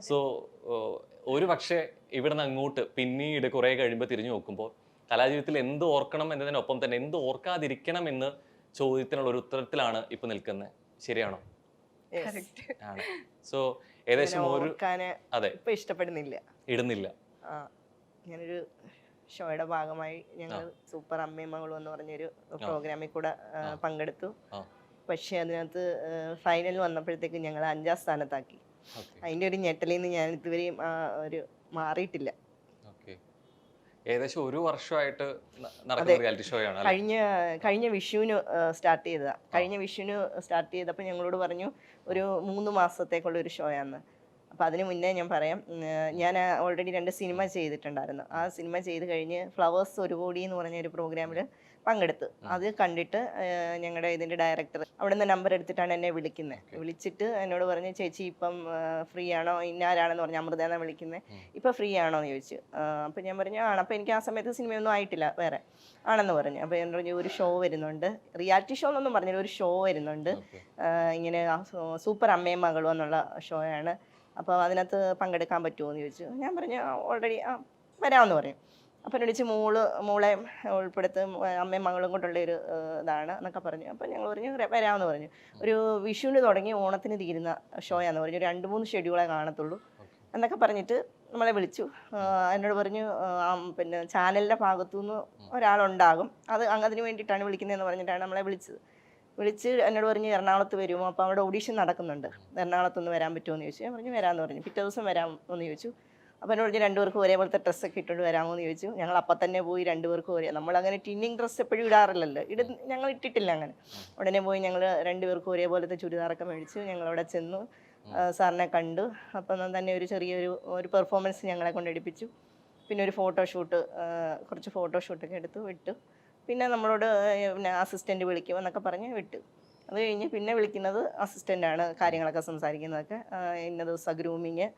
So ഒരു പക്ഷേ ഇവിടുന്ന് അങ്ങോട്ട് പിന്നീട് കുറെ കഴിയുമ്പോൾ തിരിഞ്ഞു നോക്കുമ്പോൾ കലാജീവിതത്തിൽ എന്ത് ഓർക്കണം എന്നതിനൊപ്പം തന്നെ എന്ത് ഓർക്കാതിരിക്കണം എന്ന് ചോദ്യത്തിനുള്ള ഒരു ഉത്തരത്തിലാണ് ഇപ്പൊ നിൽക്കുന്നത് ശരിയാണോ. സോ ഏകദേശം ഒരു അതെ. ഇപ്പൊ ഇഷ്ടപ്പെടുന്നില്ല. ഇടുന്നില്ല. ഞാനൊരു ഷോയുടെ ഭാഗമായി ഞങ്ങൾ സൂപ്പർ അമ്മയും മകളും എന്ന് പറഞ്ഞൊരു പ്രോഗ്രാമിൽ കൂടെ. പങ്കെടുത്തു. പക്ഷെ അതിനകത്ത് ഫൈനൽ വന്നപ്പോഴത്തേക്ക് ഞങ്ങൾ അഞ്ചാം സ്ഥാനത്താക്കി. അതിന്റെ ഒരു ഞെട്ടലിൽ നിന്ന് ഞാൻ ഇതുവരെയും ആ ഒരു മാറിയിട്ടില്ല. ഏകദേശം ഒരു വർഷമായിട്ട് നടക്കുന്ന റിയാലിറ്റി ഷോ ആണ് കഴിഞ്ഞ കഴിഞ്ഞ വിഷുവിന് സ്റ്റാർട്ട് ചെയ്തതാ. കഴിഞ്ഞ വിഷുവിന് സ്റ്റാർട്ട് ചെയ്തപ്പോൾ ഞങ്ങളോട് പറഞ്ഞു ഒരു മൂന്ന് മാസത്തേക്കുള്ള ഒരു ഷോയാന്ന് അപ്പോൾ അതിന് മുന്നേ ഞാൻ പറയാം ഞാൻ ഓൾറെഡി രണ്ട് സിനിമ ചെയ്തിട്ടുണ്ടായിരുന്നു. ആ സിനിമ ചെയ്ത് കഴിഞ്ഞ് ഫ്ലവേഴ്സ് ഒരു കോടി എന്ന് പറഞ്ഞ ഒരു പ്രോഗ്രാമിൽ പങ്കെടുത്തു. അത് കണ്ടിട്ട് ഞങ്ങളുടെ ഇതിന്റെ ഡയറക്ടർ അവിടെ നിന്ന് നമ്പർ എടുത്തിട്ടാണ് എന്നെ വിളിക്കുന്നത് വിളിച്ചിട്ട് എന്നോട് പറഞ്ഞു ചേച്ചി ഇപ്പം ഫ്രീ ആണോ? ഇന്നാരാണെന്ന് പറഞ്ഞു അമൃത എന്നാണ് വിളിക്കുന്നത് ഇപ്പം ഫ്രീ ആണോ? എന്ന് ചോദിച്ചു. അപ്പം ഞാൻ പറഞ്ഞു ആണ് അപ്പം എനിക്ക് ആ സമയത്ത് സിനിമയൊന്നും ആയിട്ടില്ല വേറെ ആണെന്ന് പറഞ്ഞു. അപ്പോൾ ഞാൻ പറഞ്ഞു ഒരു ഷോ വരുന്നുണ്ട്. റിയാലിറ്റി ഷോ എന്നൊന്നും പറഞ്ഞില്ല ഒരു ഷോ വരുന്നുണ്ട്. ഇങ്ങനെ സൂപ്പർ അമ്മയും മകളും എന്നുള്ള ഷോയാണ് അപ്പോൾ അതിനകത്ത് പങ്കെടുക്കാൻ പറ്റുമോ എന്ന് ചോദിച്ചു. ഞാൻ പറഞ്ഞു ഓൾറെഡി ആ വരാമെന്ന് പറയും. അപ്പം ചോദിച്ചു മോൾ മോളെ ഉൾപ്പെടുത്തും അമ്മയും മകളും കൊണ്ടുള്ള ഒരു ഇതാണ് എന്നൊക്കെ പറഞ്ഞു. അപ്പം ഞങ്ങൾ പറഞ്ഞു "വരാ- വരാമെന്ന് പറഞ്ഞു. ഒരു വിഷുവിന് തുടങ്ങി ഓണത്തിന് തീരുന്ന ഷോയാന്ന് പറഞ്ഞു. രണ്ട് മൂന്ന് ഷെഡ്യൂളേ കാണത്തുള്ളൂ എന്നൊക്കെ പറഞ്ഞിട്ട് നമ്മളെ വിളിച്ചു. എന്നോട് പറഞ്ഞു പിന്നെ ചാനലിന്റെ ഭാഗത്തുനിന്ന് ഒരാളുണ്ടാകും. അത് അങ്ങ് അതിന് വേണ്ടിയിട്ടാണ് വിളിക്കുന്നതെന്ന് പറഞ്ഞിട്ടാണ് നമ്മളെ വിളിച്ചത്. വിളിച്ച് എന്നോട് പറഞ്ഞ് എറണാകുളത്ത് വരുമോ? അപ്പോൾ അവിടെ ഓഡീഷൻ നടക്കുന്നുണ്ട്. എറണാകുളത്തൊന്ന് വരാൻ പറ്റുമോ എന്ന് ചോദിച്ചു. ഞാൻ പറഞ്ഞു വരാമെന്ന് പറഞ്ഞു. പിറ്റേ ദിവസം വരാമോ എന്ന് ചോദിച്ചു. അപ്പോൾ എന്നോട് പറഞ്ഞു രണ്ടുപേർക്കും ഒരേപോലത്തെ ഡ്രസ്സൊക്കെ ഇട്ടുകൊണ്ട് വരാമോ എന്ന് ചോദിച്ചു. ഞങ്ങൾ അപ്പം തന്നെ പോയി രണ്ടുപേർക്കും ഒരേ നമ്മളങ്ങനെ ടിന്നിങ് ഡ്രസ്സ് എപ്പോഴും ഇടാറില്ലല്ലോ. ഇട ഞങ്ങൾ ഇട്ടിട്ടില്ല അങ്ങനെ. ഉടനെ പോയി ഞങ്ങൾ രണ്ടുപേർക്കും ഒരേപോലത്തെ ചുരിദാറൊക്കെ മേടിച്ചു ഞങ്ങൾ അവിടെ ചെന്നു. സാറിനെ കണ്ടു. അപ്പം തന്നെ ഒരു ചെറിയൊരു ഒരു പെർഫോമൻസ് ഞങ്ങളെ കൊണ്ട് എടുപ്പിച്ചു. പിന്നെ ഒരു ഫോട്ടോഷൂട്ട് കുറച്ച് ഫോട്ടോഷൂട്ടൊക്കെ എടുത്തു വിട്ടു. പിന്നെ നമ്മളോട് പിന്നെ അസിസ്റ്റന്റ് വിളിക്കും എന്നൊക്കെ പറഞ്ഞ് വിട്ടു. അത് കഴിഞ്ഞ് പിന്നെ വിളിക്കുന്നത് അസിസ്റ്റന്റാണ് കാര്യങ്ങളൊക്കെ സംസാരിക്കുന്നതൊക്കെ. ഇന്ന ദിവസം ഗ്രൂമിങ്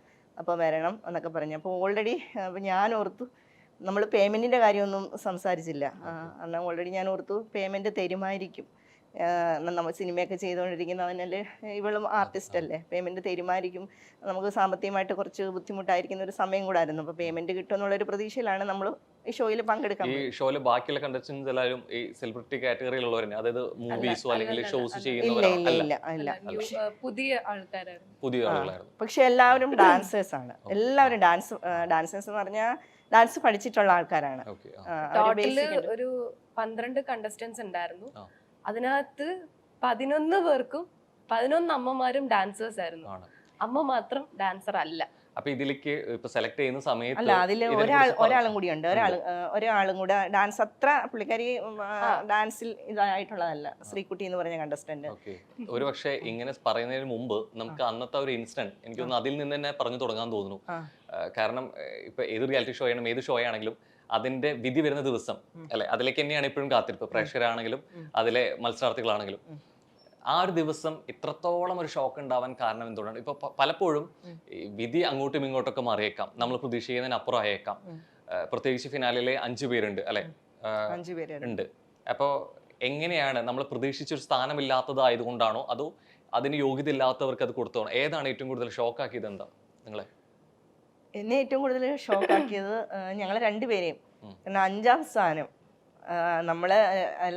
അപ്പോൾ വരണം എന്നൊക്കെ പറഞ്ഞു. അപ്പോൾ ഓൾറെഡി അപ്പോൾ ഞാൻ ഓർത്തു നമ്മൾ പേയ്മെന്റിന്റെ കാര്യമൊന്നും സംസാരിച്ചില്ല. എന്നാൽ ഓൾറെഡി ഞാൻ ഓർത്തു പേയ്മെന്റ് തരുമായിരിക്കും. നമ്മൾ സിനിമയൊക്കെ ചെയ്തുകൊണ്ടിരിക്കുന്നവനല്ലേ ഇവളും ആർട്ടിസ്റ്റ് അല്ലേ? പേയ്മെന്റ് തരുമായിരിക്കും. നമുക്ക് സാമ്പത്തികമായിട്ട് കുറച്ച് ബുദ്ധിമുട്ടായിരിക്കുന്ന ഒരു സമയം കൂടായിരുന്നു. അപ്പോൾ പേയ്മെന്റ് കിട്ടുമെന്നുള്ളൊരു പ്രതീക്ഷയിലാണ് നമ്മൾ ഈ ഷോയിൽ പങ്കെടുക്കുന്നത് ഈ ഷോയിൽ ബാക്കിയുള്ള കണ്ടസ്റ്റൻസ് എല്ലാവരും ഈ സെലിബ്രിറ്റി കാറ്റഗറിയിലുള്ളവരെ അതായത് മൂവീസോ അല്ലെങ്കിൽ ഷോസ് അല്ല, പുതിയ ആൾക്കാരായിരുന്നു. പുതിയ ആളുകളാണ് ആളുകളായിരുന്നു. പക്ഷെ എല്ലാവരും ഡാൻസേഴ്സ് ആണ്. എല്ലാവരും ഡാൻസ് ഡാൻസേഴ്സ് എന്ന് പറഞ്ഞാൽ ഡാൻസ് പഠിച്ചിട്ടുള്ള ആൾക്കാരാണ്. ഒരു പന്ത്രണ്ട് കണ്ടസ്റ്റൻസ് ഉണ്ടായിരുന്നു. അതിനകത്ത് പതിനൊന്ന് പേർക്കും പതിനൊന്ന് അമ്മമാരും ഡാൻസേഴ്സ് ആയിരുന്നു. അമ്മ മാത്രം ഡാൻസർ അല്ല. അപ്പൊ ഇതിലേക്ക് ഇപ്പൊ സെലക്ട് ചെയ്യുന്ന സമയത്ത് അല്ല അതിൽ ഒരാൾ ഒരാളും കൂടി ഉണ്ട്. ഒരാൾ ഒരാളും കൂടെ ഡാൻസ് അത്ര പുള്ളിക്കാരി ഡാൻസിൽ ഇതായിട്ടുള്ളതല്ല. ശ്രീകുട്ടി എന്ന് പറഞ്ഞ കണ്ടസ്റ്റന്റ് ഓക്കെ. ഒരു പക്ഷേ ഇങ്ങനെ പറയുന്നതിന് മുമ്പ് നമുക്ക് അന്നത്തെ ഒരു ഇൻസിഡന്റ് എനിക്കൊന്ന് അതിൽ നിന്ന് തന്നെ പറഞ്ഞു തുടങ്ങാൻ തോന്നുന്നു. കാരണം ഇപ്പൊ ഏത് റിയാലിറ്റി ഷോ ആണെങ്കിലും ഏത് ഷോ ആണെങ്കിലും അതിന്റെ വിധി വരുന്ന ദിവസം അല്ലെ? അതിലേക്ക് തന്നെയാണ് ഇപ്പോഴും കാത്തിരിപ്പ്. പ്രേക്ഷകരാണെങ്കിലും അതിലെ മത്സരാർത്ഥികളാണെങ്കിലും. ആ ഒരു ദിവസം ഇത്രത്തോളം ഒരു ഷോക്ക് ഉണ്ടാവാൻ കാരണം എന്തുകൊണ്ടാണ്? ഇപ്പൊ പലപ്പോഴും വിധി അങ്ങോട്ടും ഇങ്ങോട്ടൊക്കെ മാറിയേക്കാം. നമ്മൾ പ്രതീക്ഷിക്കുന്നതിനപ്പുറം ആയേക്കാം. പ്രത്യേകിച്ച് ഫിനാലിലെ അഞ്ചു പേരുണ്ട് അല്ലെ? ഉണ്ട്. അപ്പോൾ എങ്ങനെയാണ് നമ്മൾ പ്രതീക്ഷിച്ചൊരു സ്ഥാനമില്ലാത്തതായതുകൊണ്ടാണോ അതോ അതിന് യോഗ്യത ഇല്ലാത്തവർക്ക് അത് കൊടുത്തോണോ ഏതാണ് ഏറ്റവും കൂടുതൽ ഷോക്ക് ആക്കിയത് എന്താ നിങ്ങളെ? എന്നെ ഏറ്റവും കൂടുതൽ ഷോക്കാക്കിയത് ഞങ്ങൾ രണ്ടുപേരെയും. കാരണം അഞ്ചാം സ്ഥാനം. നമ്മൾ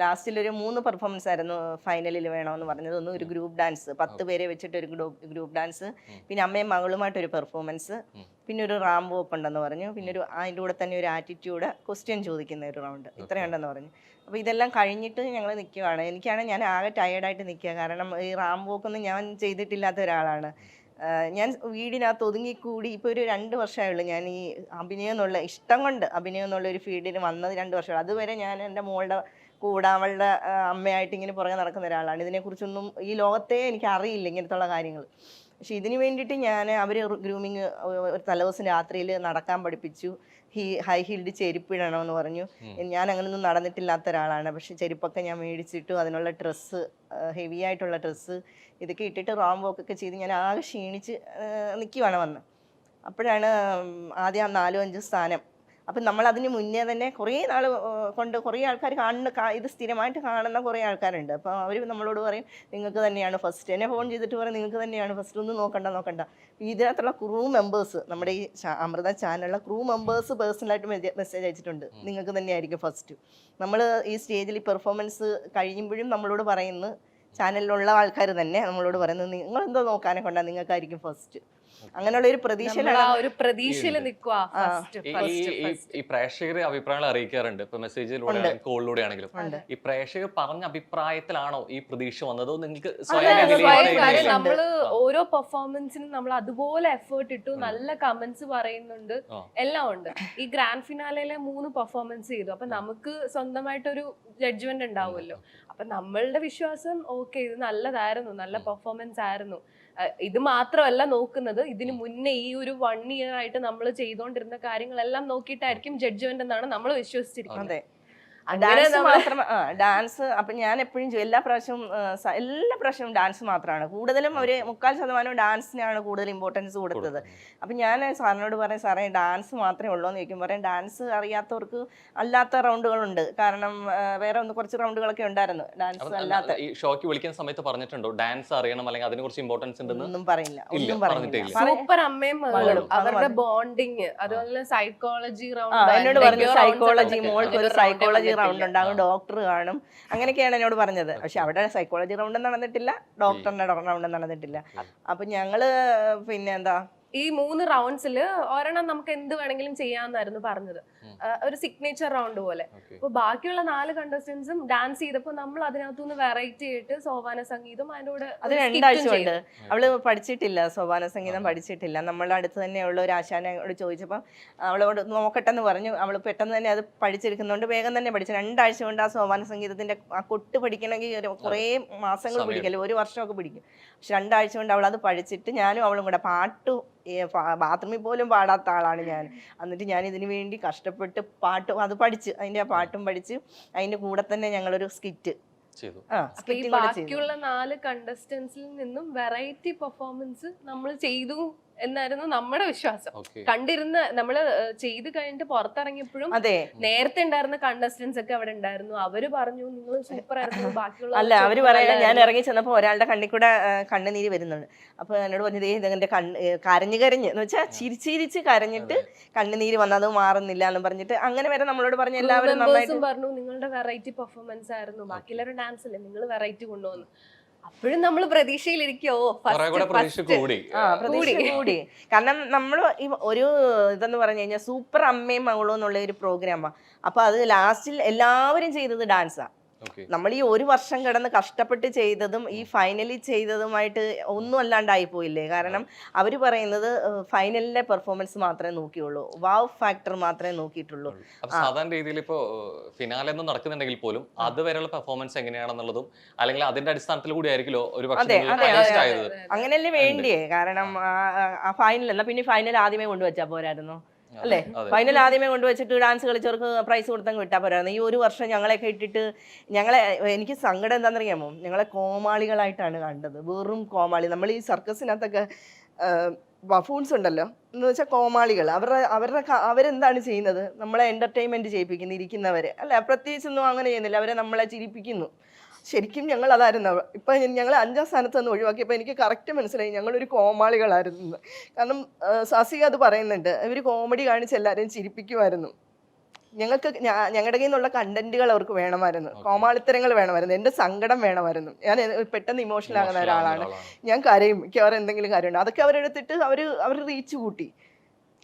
ലാസ്റ്റിലൊരു മൂന്ന് പെർഫോമൻസ് ആയിരുന്നു ഫൈനലിൽ വേണമെന്ന് പറഞ്ഞത്. ഒന്ന് ഒരു ഗ്രൂപ്പ് ഡാൻസ് പത്ത് പേരെ വെച്ചിട്ട് ഒരു ഗ്രൂപ്പ് ഗ്രൂപ്പ് ഡാൻസ് പിന്നെ അമ്മയും മകളുമായിട്ടൊരു പെർഫോമൻസ് പിന്നെ ഒരു റാംബോ ഓപ്പ് ഉണ്ടെന്ന് പറഞ്ഞു. പിന്നെ ഒരു അതിന്റെ കൂടെ തന്നെ ഒരു ആറ്റിറ്റ്യൂഡ് ക്വസ്റ്റ്യൻ ചോദിക്കുന്ന ഒരു റൗണ്ട് ഇത്രയുണ്ടെന്ന് പറഞ്ഞു. അപ്പോൾ ഇതെല്ലാം കഴിഞ്ഞിട്ട് ഞങ്ങൾ നിൽക്കുവാണ് എനിക്കാണെങ്കിൽ ഞാൻ ആകെ ടയേർഡായിട്ട് നിൽക്കുക കാരണം ഈ റാംബോക്കൊന്നും ഞാൻ ചെയ്തിട്ടില്ലാത്ത ഒരാളാണ്. ഞാൻ വീടിനകത്ത് ഒതുങ്ങിക്കൂടി ഇപ്പോൾ ഒരു രണ്ട് വർഷമായുള്ളൂ ഞാൻ ഈ അഭിനയം എന്നുള്ള ഇഷ്ടം കൊണ്ട് അഭിനയം എന്നുള്ള ഒരു ഫീൽഡിന് വന്നത് രണ്ട് വർഷം അതുവരെ ഞാൻ എന്റെ മോളുടെ കൂടെ അവളുടെ അമ്മയായിട്ട് ഇങ്ങനെ പുറകെ നടക്കുന്ന ഒരാളാണ്. ഇതിനെക്കുറിച്ചൊന്നും ഈ ലോകത്തെ എനിക്ക് അറിയില്ല ഇങ്ങനത്തുള്ള കാര്യങ്ങൾ പക്ഷെ ഇതിന് വേണ്ടിയിട്ട് ഞാൻ അവർ ഗ്രൂമിങ് ഒരു തലേദിവസം രാത്രിയിൽ നടക്കാൻ പഠിപ്പിച്ചു. ഹീ ഹൈ ഹീൽഡ് ചെരുപ്പ് ഇടണമെന്ന് പറഞ്ഞു. ഞാൻ അങ്ങനെയൊന്നും നടന്നിട്ടില്ലാത്ത ഒരാളാണ് പക്ഷെ ചെരുപ്പൊക്കെ ഞാൻ മേടിച്ചിട്ടു അതിനുള്ള ഡ്രസ്സ് ഹെവി ആയിട്ടുള്ള ഡ്രസ്സ് ഇതൊക്കെ ഇട്ടിട്ട് റാം വോക്കൊക്കെ ചെയ്ത് ഞാൻ ആകെ ക്ഷീണിച്ച് നിൽക്കുവാണ് വന്ന്. അപ്പോഴാണ് ആദ്യം ആ നാലും അഞ്ചും സ്ഥാനം അപ്പം നമ്മൾ അതിന് മുന്നേ തന്നെ കുറേ നാൾ കൊണ്ട് കുറേ ആൾക്കാർ കാണുന്ന ഇത് സ്ഥിരമായിട്ട് കാണുന്ന കുറേ ആൾക്കാരുണ്ട്. അപ്പോൾ അവർ നമ്മളോട് പറയും നിങ്ങൾക്ക് തന്നെയാണ് ഫസ്റ്റ് എന്നെ ഫോൺ ചെയ്തിട്ട് പറയും നിങ്ങൾക്ക് തന്നെയാണ് ഫസ്റ്റ് ഒന്ന് നോക്കണ്ട നോക്കണ്ട. ഇതിനകത്തുള്ള ക്രൂ മെമ്പേഴ്സ് നമ്മുടെ ഈ അമൃത ചാനലിലെ ക്രൂ മെമ്പേഴ്സ് പേഴ്സണലായിട്ട് മെസ്സേജ് അയച്ചിട്ടുണ്ട്. നിങ്ങൾക്ക് തന്നെയായിരിക്കും ഫസ്റ്റ് നമ്മൾ ഈ സ്റ്റേജിൽ പെർഫോമൻസ് കഴിയുമ്പോഴും നമ്മളോട് പറയുന്നു ചാനലിലുള്ള ആൾക്കാർ തന്നെ നമ്മളോട് പറയുന്നത് നിങ്ങൾ എന്തോ നോക്കാനെ കൊണ്ടാ നിങ്ങൾക്കായിരിക്കും ഫസ്റ്റ് അങ്ങനെയുള്ള ഒരു പ്രതീക്ഷയിലാണ് ആ ഒരു പ്രതീക്ഷയിൽ നിൽക്കുക ഈ- പ്രേക്ഷകർ അഭിപ്രായങ്ങൾ അറിയിക്കാറുണ്ട്. ഇപ്പൊ മെസ്സേജിലൂടെ കോളിലൂടെ ആണെങ്കിലും ഈ പ്രേക്ഷകർ പറഞ്ഞ അഭിപ്രായത്തിലാണോ ഈ പ്രതീക്ഷ വന്നതോ? നിങ്ങൾക്ക് സ്വയം? നമ്മൾ ഓരോ പെർഫോമൻസിനും നമ്മൾ അതുപോലെ എഫേർട്ട് ഇട്ടു നല്ല കമന്റ്സ് പറയുന്നുണ്ട്. എല്ലാം ഉണ്ട്. ഈ ഗ്രാൻഡ് ഫിനാലയിലെ മൂന്ന് പെർഫോമൻസ് ചെയ്തു. അപ്പൊ നമുക്ക് സ്വന്തമായിട്ടൊരു ജഡ്ജ്മെന്റ് ഉണ്ടാവുമല്ലോ. അപ്പൊ നമ്മളുടെ വിശ്വാസം ഓക്കെ ഇത് നല്ലതായിരുന്നു നല്ല പെർഫോമൻസ് ആയിരുന്നു. ഇത് മാത്രമല്ല നോക്കുന്നത് ഇതിന് മുന്നേ ഈ ഒരു വൺ ഇയർ ആയിട്ട് നമ്മൾ ചെയ്തുകൊണ്ടിരുന്ന കാര്യങ്ങളെല്ലാം നോക്കിയിട്ടായിരിക്കും ജഡ്ജ്മെന്റ് എന്നാണ് നമ്മൾ വിശ്വസിച്ചിരിക്കുന്നത്. ഡാൻസ് മാത്രം ഡാൻസ് അപ്പൊ ഞാൻ എപ്പോഴും എല്ലാ പ്രാവശ്യവും എല്ലാ പ്രാവശ്യവും ഡാൻസ് മാത്രമാണ് കൂടുതലും ഒരു മുക്കാൽ ശതമാനവും ഡാൻസിനാണ് കൂടുതൽ ഇമ്പോർട്ടൻസ് കൊടുത്തത്. അപ്പൊ ഞാൻ സാറിനോട് പറയും സാറേ ഡാൻസ് മാത്രമേ ഉള്ളൂ എന്ന് ചോദിക്കും. പറയാം ഡാൻസ് അറിയാത്തവർക്ക് അല്ലാത്ത റൗണ്ടുകളുണ്ട് കാരണം വേറെ ഒന്ന് കുറച്ച് റൗണ്ടുകളൊക്കെ ഉണ്ടായിരുന്നു. ഡാൻസ് അല്ലാത്ത ഈ ഷോക്ക് വിളിക്കുന്ന സമയത്ത് പറഞ്ഞിട്ടുണ്ടോ? ഡാൻസ് അറിയണം അല്ലെങ്കിൽ അതിനെ കുറിച്ച് ഇമ്പോർട്ടൻസ് ഉണ്ടെന്ന്? ഒന്നും പറയില്ല. ഒന്നും പറഞ്ഞിട്ടില്ല സൂപ്പർ അമ്മയും മകളും. മകളും. അവരുടെ. ബോണ്ടിങ് അതുപോലെ സൈക്കോളജി റൗണ്ട് എന്നോട് പറഞ്ഞു സൈക്കോളജി മോൾക്ക് ഒരു round സൈക്കോളജി റൗണ്ട്. ഉണ്ടാകും ഡോക്ടർ കാണും. അങ്ങനെയൊക്കെയാണ് എന്നോട് പറഞ്ഞത്. പക്ഷെ അവിടെ സൈക്കോളജി റൗണ്ട് നടന്നിട്ടില്ല ഡോക്ടറിന്റെ റൗണ്ട് നടന്നിട്ടില്ല. അപ്പൊ ഞങ്ങൾ പിന്നെ എന്താ ഈ മൂന്ന് റൗണ്ട്സിൽ ഒരെണ്ണം നമുക്ക് എന്ത് വേണമെങ്കിലും ചെയ്യാന്നായിരുന്നു പറഞ്ഞത്. ഒരു സിഗ്നേച്ചർ റൗണ്ട് പോലെ. അപ്പൊ ബാക്കിയുള്ള നാല് കണ്ടസ്റ്റൻസും ഡാൻസ് ചെയ്തപ്പോ നമ്മൾ അതിനകത്തുനിന്ന് വെറൈറ്റി ആയിട്ട് സോപാന സംഗീതം അതിന്റെ കൂടെ അത് രണ്ടാഴ്ച ഉണ്ട് അവൾ പഠിച്ചിട്ടില്ല സോപാന സംഗീതം പഠിച്ചിട്ടില്ല. നമ്മളുടെ അടുത്ത് തന്നെയുള്ള ഒരു ആശാനോട് ചോദിച്ചപ്പോൾ അവളോട് നോക്കട്ടെ എന്ന് പറഞ്ഞു. അവൾ പെട്ടെന്ന് തന്നെ അത് പഠിച്ചെടുക്കുന്നതുകൊണ്ട് വേഗം തന്നെ പഠിച്ചു. രണ്ടാഴ്ച കൊണ്ട് ആ സോപാന സംഗീതത്തിന്റെ ആ കൊട്ട് പഠിക്കണമെങ്കിൽ കുറേ മാസങ്ങൾ. പിടിക്കല്ലോ? ഒരു വർഷമൊക്കെ പിടിക്കും. പക്ഷെ രണ്ടാഴ്ച കൊണ്ട് അവൾ അത് പഠിച്ചിട്ട് ഞാനും അവളും കൂടെ പാട്ട് ബാത്റൂമിൽ പോലും പാടാത്ത ആളാണ് ഞാൻ. എന്നിട്ട് ഞാൻ ഇതിനു വേണ്ടി കഷ്ടപ്പെട്ട് പാട്ട് അത് പഠിച്ച് അതിന്റെ ആ പാട്ടും പഠിച്ച് അതിന്റെ കൂടെ തന്നെ ഞങ്ങളൊരു സ്കിറ്റ് ചെയ്തു. ബാക്കിയുള്ള നാല് കണ്ടസ്റ്റൻസിൽ നിന്നും വെറൈറ്റി പെർഫോമൻസ് നമ്മൾ ചെയ്തു എന്നായിരുന്നു നമ്മുടെ വിശ്വാസം. കണ്ടിരുന്ന നമ്മൾ ഏഹ്, ചെയ്ത് കഴിഞ്ഞിട്ട് പുറത്തിറങ്ങിയപ്പോഴും അതെ. നേരത്തെ ഉണ്ടായിരുന്ന കണ്ടസ്റ്റൻസ് ഒക്കെ അവിടെ ഉണ്ടായിരുന്നു. അവർ പറഞ്ഞു നിങ്ങൾ സൂപ്പർ ആയിരുന്നു ബാക്കിയുള്ള അല്ല അവർ പറയാ ഞാൻ ഇറങ്ങി ചെന്നപ്പോൾ ഒരാളുടെ കണ്ണിൽ കൂടെ കണ്ണുനീര് വരുന്നുണ്ട്. അപ്പൊ എന്നോട് പറഞ്ഞത് ഇതെന്റെ കണ്ണ് കരഞ്ഞു കരഞ്ഞ് കരഞ്ഞ്. എന്ന് വെച്ചാൽ ചിരിച്ചിരിച്ച് കരഞ്ഞിട്ട് കണ്ണുനീര് വന്നത് മാറുന്നില്ല എന്ന് പറഞ്ഞിട്ട് അങ്ങനെ വരെ നമ്മളോട് പറഞ്ഞ എല്ലാവരും നന്നായിട്ട് പറഞ്ഞു നിങ്ങളുടെ വെറൈറ്റി പെർഫോമൻസ് ആയിരുന്നു. ബാക്കിയുള്ളവരുടെ ഡാൻസ് അല്ലേ? നിങ്ങൾ വെറൈറ്റി കൊണ്ടുവന്നു. അപ്പോഴും നമ്മൾ പ്രതീക്ഷയിലിരിക്കോ കൂടെ പ്രതീക്ഷ കൂടി. കാരണം നമ്മൾ ഈ ഒരു ഇതെന്ന് പറഞ്ഞു കഴിഞ്ഞാൽ സൂപ്പർ അമ്മയും മകളും എന്നുള്ള ഒരു പ്രോഗ്രാമാണ് അപ്പൊ അത് ലാസ്റ്റിൽ എല്ലാവരും ചെയ്തത് ഡാൻസാ ഓക്കെ നമ്മൾ ഈ ഒരു വർഷം കിടന്ന് കഷ്ടപ്പെട്ട് ചെയ്തതും ഈ ഫൈനലി ചെയ്തതുമായിട്ട് ഒന്നും അല്ലാണ്ടായി പോയില്ലേ? കാരണം അവർ പറയുന്നത് ഫൈനലിലെ പെർഫോമൻസ് മാത്രമേ നോക്കിയുള്ളൂ. വാവ് ഫാക്ടർ മാത്രമേ നോക്കിയിട്ടുള്ളൂ. സാധാരണ രീതിയിൽ ഇപ്പോ ഫിനാലെ ഒന്നും നടക്കുന്നുണ്ടെങ്കിൽ പോലും അതുവരെയുള്ള പെർഫോമൻസ് എങ്ങനെയാണെന്നുള്ളതും അല്ലെങ്കിൽ അതിന്റെ അടിസ്ഥാനത്തിൽ കൂടി ആയിരിക്കുമല്ലോ ഒരു അങ്ങനെയല്ലേ വേണ്ടിയേ? കാരണം ഫൈനൽ അല്ല പിന്നെ ഫൈനൽ ആദ്യമേ കൊണ്ടുവച്ചാ പോരായിരുന്നു? അല്ലേ? ഫൈനൽ ആദ്യമേ കൊണ്ടുവച്ചിട്ട് ഡാൻസ് കളിച്ചവർക്ക് പ്രൈസ് കൊടുത്തങ്ങ് വിട്ടാൽ പോരായിരുന്നു ഈ ഒരു വർഷം ഞങ്ങളെയൊക്കെ ഇട്ടിട്ട് ഞങ്ങളെ എനിക്ക് സങ്കടം എന്താണെന്നറിയാമോ? ഞങ്ങളെ കോമാളികളായിട്ടാണ് കണ്ടത്. വെറും കോമാളി. നമ്മൾ ഈ സർക്കസിനകത്തൊക്കെ ബഫൂൺസ് ഉണ്ടല്ലോ. എന്ന് വെച്ചാൽ കോമാളികൾ. അവരുടെ അവരുടെ അവരെന്താണ് ചെയ്യുന്നത്? നമ്മളെ എന്റർടൈൻമെന്റ് ചെയ്യിപ്പിക്കുന്നു ഇരിക്കുന്നവരെ. അല്ല? പ്രത്യേകിച്ചൊന്നും അങ്ങനെ ചെയ്യുന്നില്ല. അവരെ നമ്മളെ ചിരിപ്പിക്കുന്നു. ശരിക്കും ഞങ്ങൾ അതായിരുന്നു ഇപ്പൊ ഞങ്ങൾ അഞ്ചാം സ്ഥാനത്ത് നിന്ന് ഒഴിവാക്കിയപ്പോൾ എനിക്ക് കറക്റ്റ് മനസ്സിലായി. ഞങ്ങളൊരു കോമാളികളായിരുന്നു. കാരണം സാസി അത് പറയുന്നുണ്ട്. ഇവർ കോമഡി കാണിച്ച് എല്ലാവരെയും ചിരിപ്പിക്കുമായിരുന്നു. ഞങ്ങൾക്ക് ഞങ്ങളുടെ കയ്യിൽ നിന്നുള്ള കണ്ടന്റുകൾ അവർക്ക് വേണമായിരുന്നു. കോമാളിത്തരങ്ങൾ വേണമായിരുന്നു. എന്റെ സങ്കടം വേണമായിരുന്നു. ഞാൻ പെട്ടെന്ന് ഇമോഷണൽ ആകുന്ന ഒരാളാണ്. ഞാൻ കരയും. മിക്കവാറും എന്തെങ്കിലും കാര്യമുണ്ട്. അതൊക്കെ അവരെടുത്തിട്ട് അവർ അവർ റീച്ച് കൂട്ടി.